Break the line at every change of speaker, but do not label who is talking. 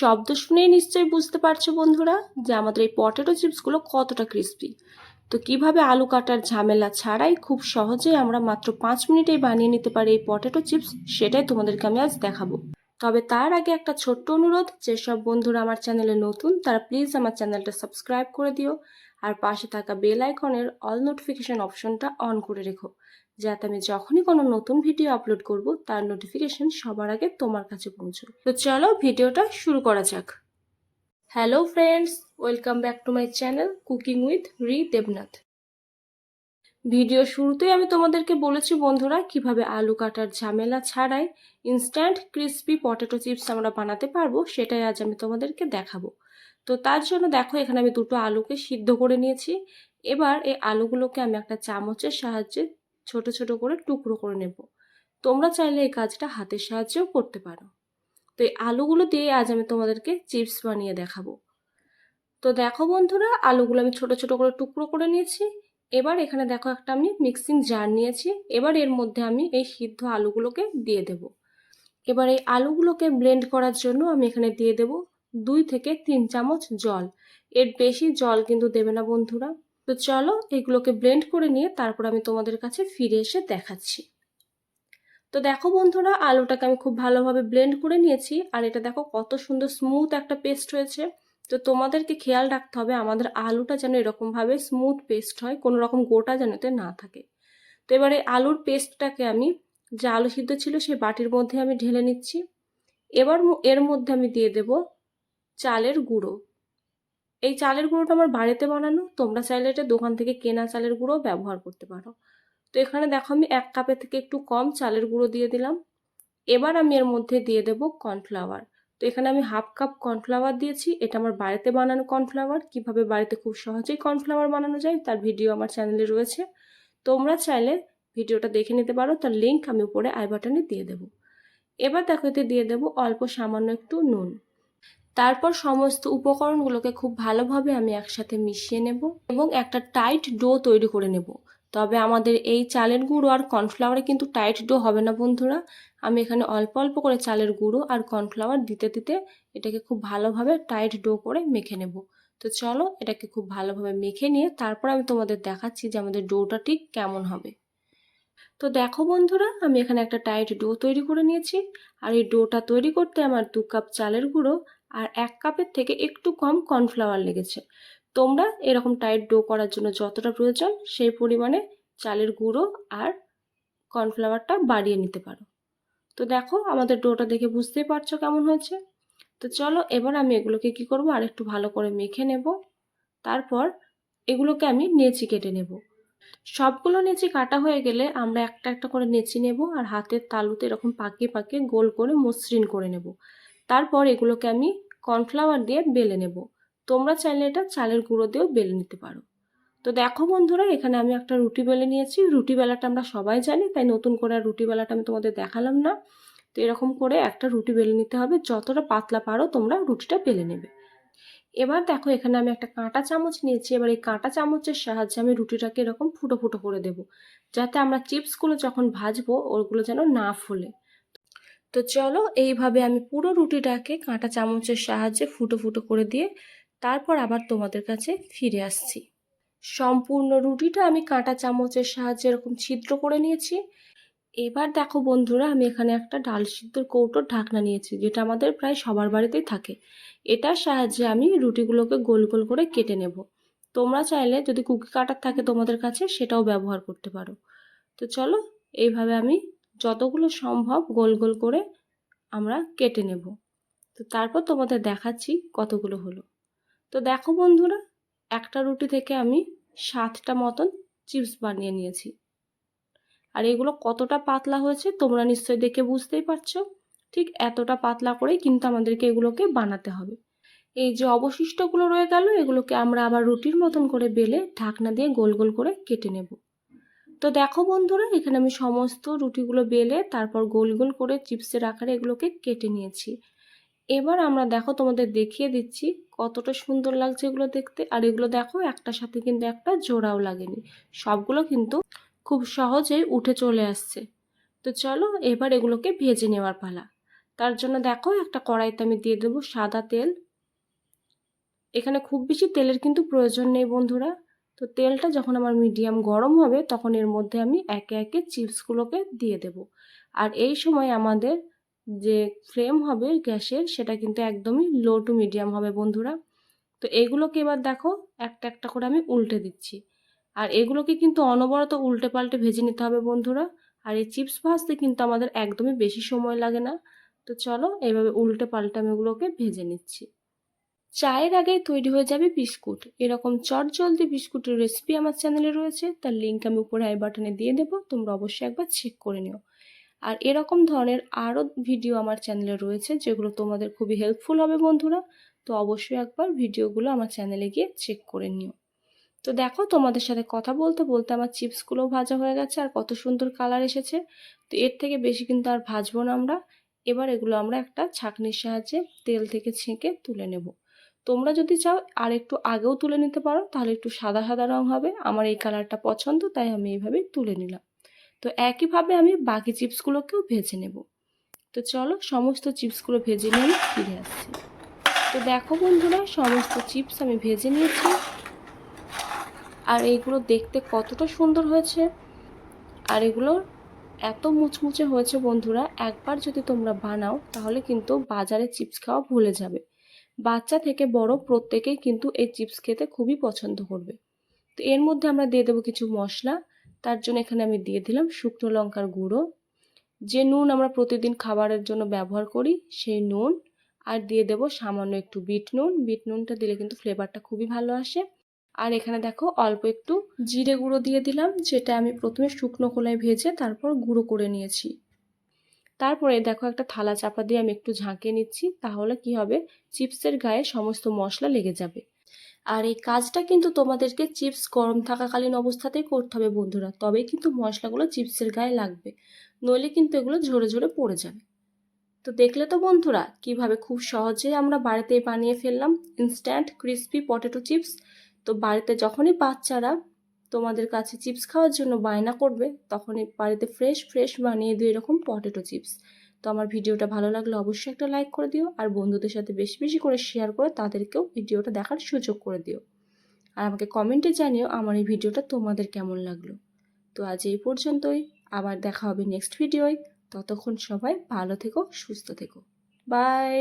শব্দ শুনেই নিশ্চয়ই বুঝতে পারছ বন্ধুরা যে আমাদের এই পটেটো চিপসগুলো কতটা ক্রিস্পি তো কীভাবে আলু কাটার ঝামেলা ছাড়াই খুব সহজেই আমরা মাত্র পাঁচ মিনিটেই বানিয়ে নিতে পারি এই পটেটো চিপস, সেটাই তোমাদেরকে আমি আজ দেখাবো। তবে তার আগে একটা ছোট্ট অনুরোধ, যেসব বন্ধুরা আমার চ্যানেলে নতুন, তারা প্লিজ আমার চ্যানেলটা সাবস্ক্রাইব করে দিও, আর পাশে থাকা বেল আইকনের অল নোটিফিকেশন অপশনটা অন করে রেখো। যাতে আমি যখনই কোনো নতুন ভিডিও আপলোড করব, তার নোটিফিকেশন সবার আগে তোমার কাছে পৌঁছবে। তো চলো ভিডিওটা শুরু করা যাক। Hello friends welcome back to my channel cooking with Ri Debnath video শুরুতেই আমি তোমাদেরকে বলেছি বন্ধুরা, কীভাবে আলু কাটার ঝামেলা ছাড়াই ইনস্ট্যান্ট ক্রিস্পি পটেটো চিপস আমরা বানাতে পারব, সেটাই আজ আমি তোমাদেরকে দেখাবো। তো তার জন্য দেখো, এখানে আমি দুটো আলুকে সিদ্ধ করে নিয়েছি। এবার এই আলুগুলোকে আমি একটা চামচের সাহায্যে ছোট ছোট করে টুকরো করে নেব। তোমরা চাইলে এই কাজটা হাতের সাহায্যেও করতে পারো। তো এই আলুগুলো দিয়ে আজ আমি তোমাদেরকে চিপস বানিয়ে দেখাবো। তো দেখো বন্ধুরা, আলুগুলো আমি ছোট ছোট করে টুকরো করে নিয়েছি। এবার এখানে দেখো একটা আমি মিক্সিং জার নিয়েছি। এবার এর মধ্যে আমি এই সিদ্ধ আলুগুলোকে দিয়ে দেব। এবার এই আলুগুলোকে ব্লেন্ড করার জন্য আমি এখানে দিয়ে দেব দুই থেকে তিন চামচ জল। এর বেশি জল কিন্তু দেবে না বন্ধুরা। তো চলো এগুলোকে ব্লেন্ড করে নিয়ে তারপর আমি তোমাদের কাছে ফিরে এসে দেখাচ্ছি। তো দেখো বন্ধুরা, আলুটাকে আমি খুব ভালোভাবে ব্লেন্ড করে নিয়েছি আর এটা দেখো কত সুন্দর স্মুথ একটা পেস্ট হয়েছে। তো তোমাদেরকে খেয়াল রাখতে হবে আমাদের আলুটা যেন এরকমভাবে স্মুথ পেস্ট হয়, কোনো রকম গোটা যেন এতে না থাকে। তো এবারে আলুর পেস্টটাকে আমি যে আলু সিদ্ধ ছিল সেই বাটির মধ্যে আমি ঢেলে নিচ্ছি। এবার এর মধ্যে আমি দিয়ে দেব চালের গুঁড়ো। এই চালের গুঁড়োটা আমার বাড়িতে বানানো। তোমরা চাইলে এটা দোকান থেকে কেনা চালের গুঁড়ো ব্যবহার করতে পারো। তো এখানে দেখো আমি এক কাপের থেকে একটু কম চালের গুঁড়ো দিয়ে দিলাম। এবার আমি এর মধ্যে দিয়ে দেব কর্নফ্লাওয়ার। তো এখানে আমি হাফ কাপ কর্নফ্লাওয়ার দিয়েছি। এটা আমার বাড়িতে বানানো কর্নফ্লাওয়ার। কীভাবে বাড়িতে খুব সহজেই কর্নফ্লাওয়ার বানানো যায় তার ভিডিও আমার চ্যানেলে রয়েছে। তোমরা চাইলে ভিডিওটা দেখে নিতে পারো। তার লিঙ্ক আমি উপরে আই বাটনে দিয়ে দেবো। এবার দেখো এতে দিয়ে দেবো অল্প সামান্য একটু নুন। তারপর সমস্ত উপকরণগুলোকে খুব ভালোভাবে আমি একসাথে মিশিয়ে নেব এবং একটা টাইট ডো তৈরি করে নেব। তবে আমাদের এই চালের গুঁড়ো আর কর্নফ্লাওয়ারে কিন্তু টাইট ডো হবে না, বন্ধুরা। আমি এখানে অল্প অল্প করে চালের গুঁড়ো আর কর্নফ্লাওয়ার দিতে দিতে এটাকে খুব ভালোভাবে টাইট ডো করে মেখে নেব। তো চলো এটাকে খুব ভালোভাবে মেখে নিয়ে তারপর আমি তোমাদের দেখাচ্ছি যে আমাদের ডোটা ঠিক কেমন হবে। তো দেখো বন্ধুরা, আমি এখানে একটা টাইট ডো তৈরি করে নিয়েছি। আর এই ডোটা তৈরি করতে আমার দু কাপ চালের গুঁড়ো আর এক কাপের থেকে একটু কম কর্নফ্লাওয়ার লেগেছে। তোমরা এরকম টাইট ডো করার জন্য যতটা প্রয়োজন, সেই পরিমাণে চালের গুঁড়ো আর কর্নফ্লাওয়ারটা বাড়িয়ে নিতে পারো। তো দেখো, আমাদের ডোটা দেখে বুঝতেই পারছ কেমন হয়েছে। তো চলো, এবার আমি এগুলোকে কি করব? আর একটু ভালো করে মেখে নেব। তারপর এগুলোকে আমি নেচি কেটে নেব। সবগুলো নেচি কাটা হয়ে গেলে আমরা একটা একটা করে নেচি নেব আর হাতের তালুতে এরকম পাকিয়ে পাকিয়ে গোল করে মসৃণ করে নেব। তারপর এগুলোকে আমি কর্নফ্লাওয়ার দিয়ে বেলে নেব। তোমরা চাইলে এটা চালের গুঁড়ো দিয়েও বেলে নিতে পারো। তো দেখো বন্ধুরা, এখানে আমি একটা রুটি বেলে নিয়েছি। রুটি বেলাটা আমরা সবাই জানি, তাই নতুন করে আর রুটি বেলাটা আমি তোমাদের দেখালাম না। তো এরকম করে একটা রুটি বেলে নিতে হবে, যতটা পাতলা পারো তোমরা রুটিটা বেলে নেবে। এবার দেখো, এখানে আমি একটা কাঁটা চামচ নিয়েছি। এবার এই কাঁটা চামচের সাহায্যে আমি রুটিটাকে এরকম ফুটো ফুটো করে দেব, যাতে আমরা চিপসগুলো যখন ভাজবো, ওগুলো যেন না ফুলে। তো চলো এইভাবে আমি পুরো রুটিটাকে কাঁটা চামচের সাহায্যে ফুটো ফুটো করে দিয়ে তারপর আবার তোমাদের কাছে ফিরে আসছি। সম্পূর্ণ রুটিটা আমি কাঁটা চামচের সাহায্যে এরকম ছিদ্র করে নিয়েছি। এবার দেখো বন্ধুরা, আমি এখানে একটা ডাল সিদ্ধর কৌটোর ঢাকনা নিয়েছি, যেটা আমাদের প্রায় সবার বাড়িতেই থাকে। এটার সাহায্যে আমি রুটিগুলোকে গোল গোল করে কেটে নেব। তোমরা চাইলে যদি কুকি কাটার থাকে তোমাদের কাছে সেটাও ব্যবহার করতে পারো। তো চলো, এইভাবে আমি যতগুলো সম্ভব গোল গোল করে আমরা কেটে নেব। তো তারপর তোমাদের দেখাচ্ছি কতগুলো হলো। তো দেখো বন্ধুরা, একটা রুটি থেকে আমি সাতটা মতন চিপস বানিয়ে নিয়েছি। আর এগুলো কতটা পাতলা হয়েছে তোমরা নিশ্চয়ই দেখে বুঝতেই পারছ। ঠিক এতটা পাতলা করেই কিন্তু আমাদেরকে এগুলোকে বানাতে হবে। এই যে অবশিষ্টগুলো রয়ে গেল, এগুলোকে আমরা আবার রুটির মতন করে বেলে ঢাকনা দিয়ে গোল গোল করে কেটে নেব। তো দেখো বন্ধুরা, এখানে আমি সমস্ত রুটিগুলো বেলে তারপর গোল গোল করে চিপসের আকারে এগুলোকে কেটে নিয়েছি। এবার আমরা দেখো তোমাদের দেখিয়ে দিচ্ছি কতটা সুন্দর লাগছে এগুলো দেখতে। আর এগুলো দেখো, একটার সাথে কিন্তু একটা জোড়াও লাগেনি। সবগুলো কিন্তু খুব সহজেই উঠে চলে আসছে। তো চলো, এবার এগুলোকে ভেজে নেওয়ার পালা। তার জন্য দেখো, একটা কড়াইতে আমি দিয়ে দেবো সাদা তেল। এখানে খুব বেশি তেলের কিন্তু প্রয়োজন নেই বন্ধুরা। তো তেলটা যখন আমার মিডিয়াম গরম হবে, তখন এর মধ্যে আমি একে একে চিপসগুলোকে দিয়ে দেব। আর এই সময় আমাদের যে ফ্লেম হবে গ্যাসের, সেটা কিন্তু একদমই লো টু মিডিয়াম হবে বন্ধুরা। তো এগুলোকে এবার দেখো, একটা একটা করে আমি উল্টে দিচ্ছি। আর এগুলোকে কিন্তু অনবরত উল্টে পাল্টে ভেজে নিতে হবে বন্ধুরা। আর এই চিপস ভাজতে কিন্তু আমাদের একদমই বেশি সময় লাগে না। তো চলো এইভাবে উল্টে পাল্টে আমি ওগুলোকে ভেজে নিচ্ছি। চায়ের আগে তৈরি হয়ে যাবে বিস্কুট। এরকম চট জলদি বিস্কুটের রেসিপি আমার চ্যানেলে রয়েছে, তার লিঙ্ক আমি উপরে আই বাটনে দিয়ে দেবো, তোমরা অবশ্যই একবার চেক করে নিও। আর এরকম ধরনের আরও ভিডিও আমার চ্যানেলে রয়েছে, যেগুলো তোমাদের খুবই হেল্পফুল হবে বন্ধুরা, তো অবশ্যই একবার ভিডিওগুলো আমার চ্যানেলে গিয়ে চেক করে নিও। তো দেখো, তোমাদের সাথে কথা বলতে বলতে আমার চিপসগুলোও ভাজা হয়ে গেছে, আর কত সুন্দর কালার এসেছে। তো এর থেকে বেশি কিন্তু আর ভাজবো না আমরা। এবার এগুলো আমরা একটা ছাঁকনির সাহায্যে তেল থেকে ছেঁকে তুলে নেব। তোমরা যদি চাও আর একটু আগেও তুলে নিতে পারো, তাহলে একটু সাদা সাদা রং হবে। আমার এই কালারটা পছন্দ, তাই আমি এইভাবেই তুলে নিলাম। তো একইভাবে আমি বাকি চিপসগুলোকেও ভেজে নেব। তো চলো সমস্ত চিপসগুলো ভেজে নিয়ে আমি ফিরে আসছি। তো দেখো বন্ধুরা, সমস্ত চিপস আমি ভেজে নিয়েছি। আর এইগুলো দেখতে কতটা সুন্দর হয়েছে। আর এগুলো এত মুচমুচে হয়েছে বন্ধুরা, একবার যদি তোমরা বানাও, তাহলে কিন্তু বাজারে চিপস খাওয়া ভুলে যাবে। বাচ্চা থেকে বড় প্রত্যেকেই কিন্তু এই চিপস খেতে খুবই পছন্দ করবে। তো এর মধ্যে আমরা দিয়ে দেবো কিছু মশলা। তার জন্য এখানে আমি দিয়ে দিলাম শুকনো লঙ্কার গুঁড়ো। যে নুন আমরা প্রতিদিন খাবারের জন্য ব্যবহার করি, সেই নুন। আর দিয়ে দেবো সামান্য একটু বিট নুন। বিট নুনটা দিলে কিন্তু ফ্লেভারটা খুবই ভালো আসে। আর এখানে দেখো অল্প একটু জিরে গুঁড়ো দিয়ে দিলাম, যেটা আমি প্রথমে শুকনো খোলায় ভেজে তারপর গুঁড়ো করে নিয়েছি। তারপরে দেখো একটা থালা চাপা দিয়ে আমি একটু ঝাঁকিয়ে নিচ্ছি, তাহলে কি হবে? চিপসের গায়ে সমস্ত মশলা লেগে যাবে। আর এই কাজটা কিন্তু তোমাদেরকে চিপস গরম থাকাকালীন অবস্থাতেই করতে হবে বন্ধুরা, তবেই কিন্তু মশলাগুলো চিপসের গায়ে লাগবে। নইলে কিন্তু এগুলো ঝরে ঝরে পড়ে যাবে। তো দেখলে তো বন্ধুরা, কীভাবে খুব সহজেই আমরা বাড়িতেই বানিয়ে ফেললাম ইনস্ট্যান্ট ক্রিস্পি পটেটো চিপস তো বাড়িতে যখনই বাচ্চারা তোমাদের কাছে চিপস খাওয়ার জন্য বায়না করবে, তখনই বাড়িতে ফ্রেশ ফ্রেশ বানিয়ে দিও এরকম পটেটো চিপস তো আমার ভিডিওটা ভালো লাগলে অবশ্যই একটা লাইক করে দিও, আর বন্ধুদের সাথে বেশি বেশি করে শেয়ার করে তাদেরকেও ভিডিওটা দেখার সুযোগ করে দিও। আর আমাকে কমেন্টে জানিও আমার এই ভিডিওটা তোমাদের কেমন লাগল। তো আজ এই পর্যন্তই, আবার দেখা হবে নেক্সট ভিডিওয় ততক্ষণ সবাই ভালো থেকো, সুস্থ থেকো। বাই